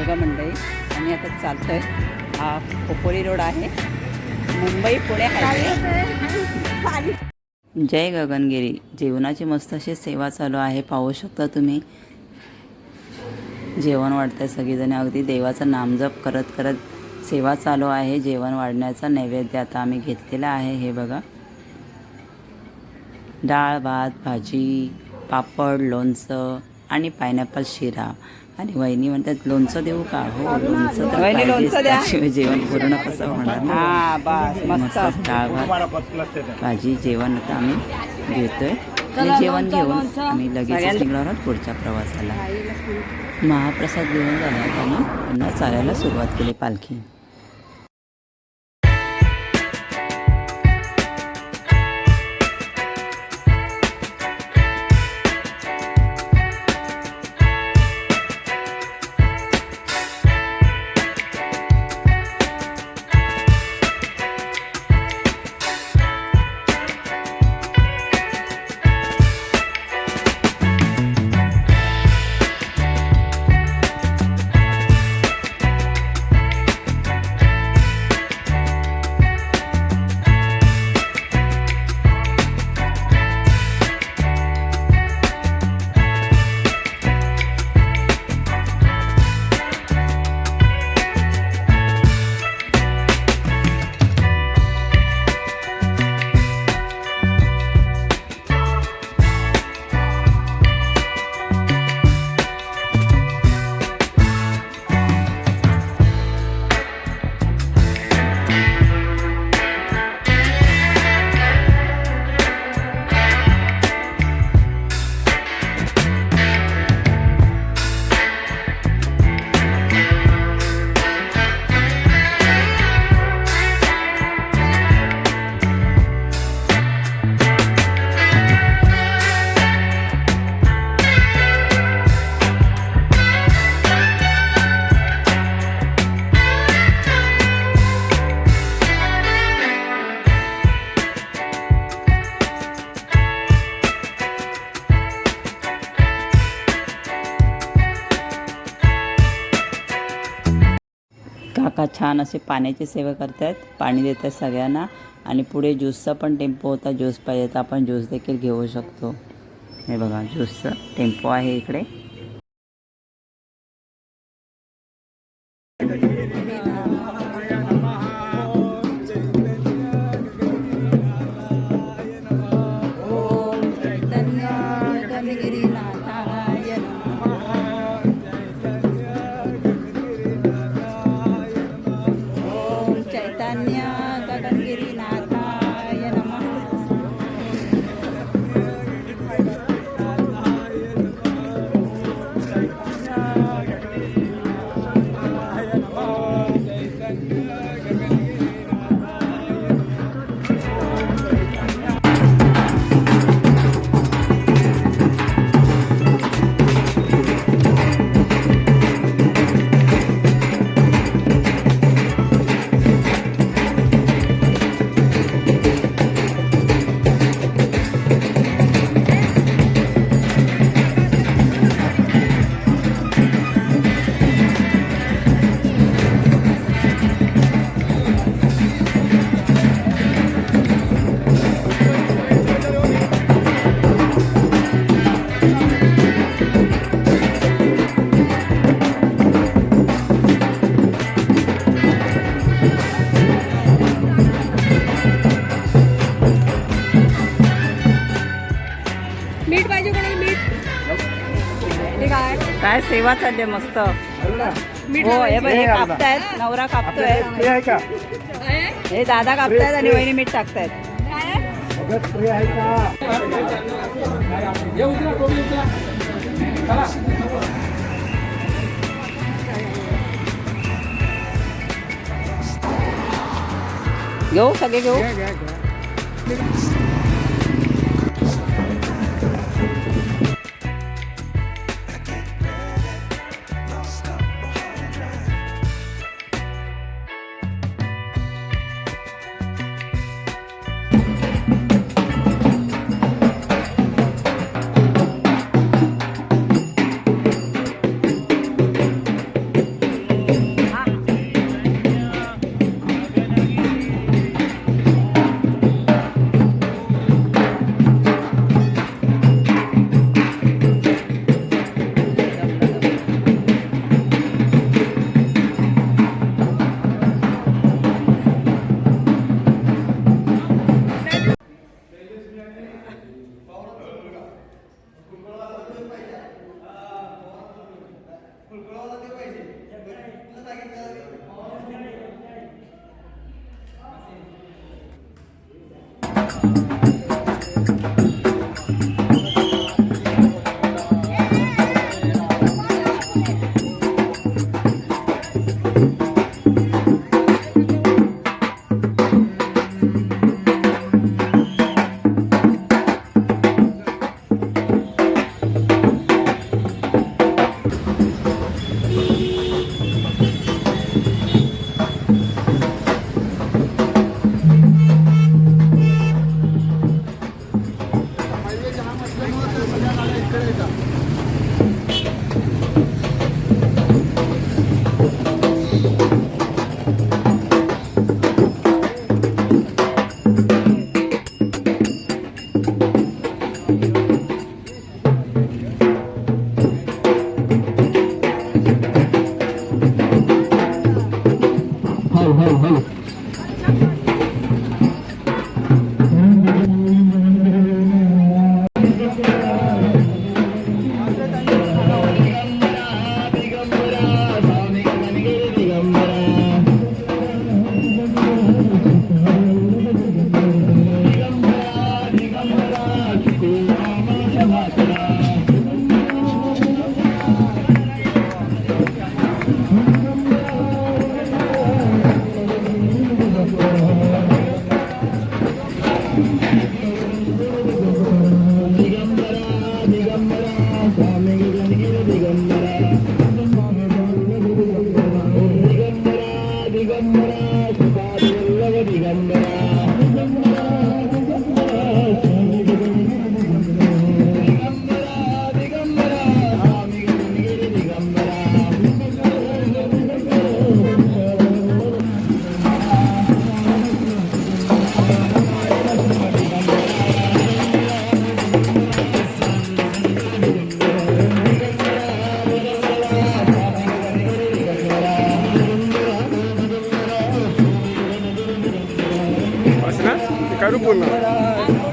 बघा मंडळी आम्ही आता चालतो आहे हा खोपोली रोड आहे. मुंबई पुणे हायवे. जय गगनगिरी. जेवणाची मस्त अशी सेवा चालू आहे. पाहू शकता तुम्ही. जेवण वाढतंय सगळीजण. अगदी देवाचं नामजप करत करत सेवा चालू आहे. जेवण वाढण्याचा नैवेद्य आता आम्ही घेतलेला आहे. हे बघा. डाळ भात भाजी पापड लोणचं आणि पायनॅपल शिरा. आणि वहिनी म्हणतात लोणचं देऊ का? हो लोणचं तर वहिनी, लोणचं पाहिजेच. द्या. त्याशिवाय जेवण पूर्ण कसं होणार ना? हा बस मस्त. मस्त डाळ भात भाजी जेवण आता आम्ही घेतोय आणि जेवण घेऊन आम्ही लगेच निघणार आहोत पुढच्या प्रवासाला. महाप्रसाद घेऊन जाण्यात आम्ही. पुन्हा चालायला सुरुवात केली पालखी. छान असे पाण्याची सेवा करतात पाणी देतात सगळ्यांना. आणि पुढे ज्यूसचा पण टेम्पो होता. ज्यूस पाहिजे तर आपण ज्यूस देखील घेऊ शकतो. हे बघा ज्यूसचा टेम्पो आहे इकडे. सेवा चालली आहे मस्त हो हे. बघ हे कापतायत नवरा कापतोय आहे? हे दादा कापतायत आणि वहिनी मीठ टाकतायत? घेऊ सगळे घेऊ असं